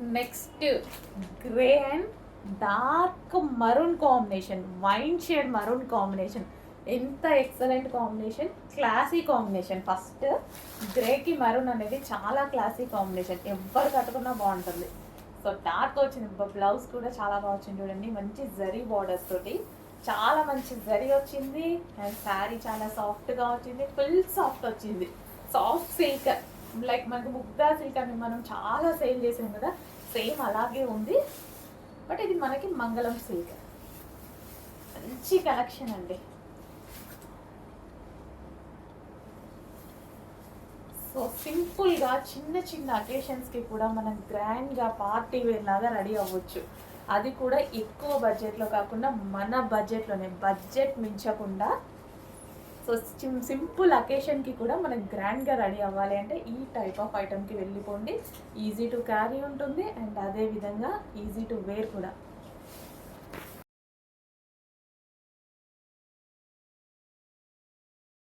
Next grey and dark maroon combination wine shade maroon combination. ఎంత excellent combination classy combination. First గ్రేకి maroon అనేది చాలా classy combination. ఎవ్వరు కట్టుకున్నా బాగుంటుంది. సో డార్క్ వచ్చింది. బ్లౌజ్ కూడా చాలా బాగా వచ్చింది చూడండి. మంచి జరీ బార్డర్స్ తోటి. చాలా మంచి జరీ వచ్చింది. అండ్ శారీ చాలా సాఫ్ట్గా వచ్చింది. ఫుల్ సాఫ్ట్ వచ్చింది. సాఫ్ట్ సిల్క్ లైక్ మనకు ముగ్ధా సిల్క్ అని మనం చాలా సేల్ చేసాం కదా సేమ్ అలాగే ఉంది. బట్ ఇది మనకి మంగళం సిల్క్ మంచి కలెక్షన్ అండి. సో సింపుల్గా చిన్న చిన్న అకేషన్స్కి కూడా మనం గ్రాండ్గా పార్టీ వేర్ లాగా రెడీ అవ్వచ్చు. అది కూడా ఎక్కువ బడ్జెట్లో కాకుండా మన బడ్జెట్లోనే బడ్జెట్ మించకుండా సో సింపుల్ అకేషన్కి కూడా మనం గ్రాండ్గా రెడీ అవ్వాలి అంటే ఈ టైప్ ఆఫ్ ఐటమ్కి వెళ్ళిపోండి. ఈజీ టు క్యారీ ఉంటుంది. అండ్ అదే విధంగా ఈజీ టు వేర్ కూడా.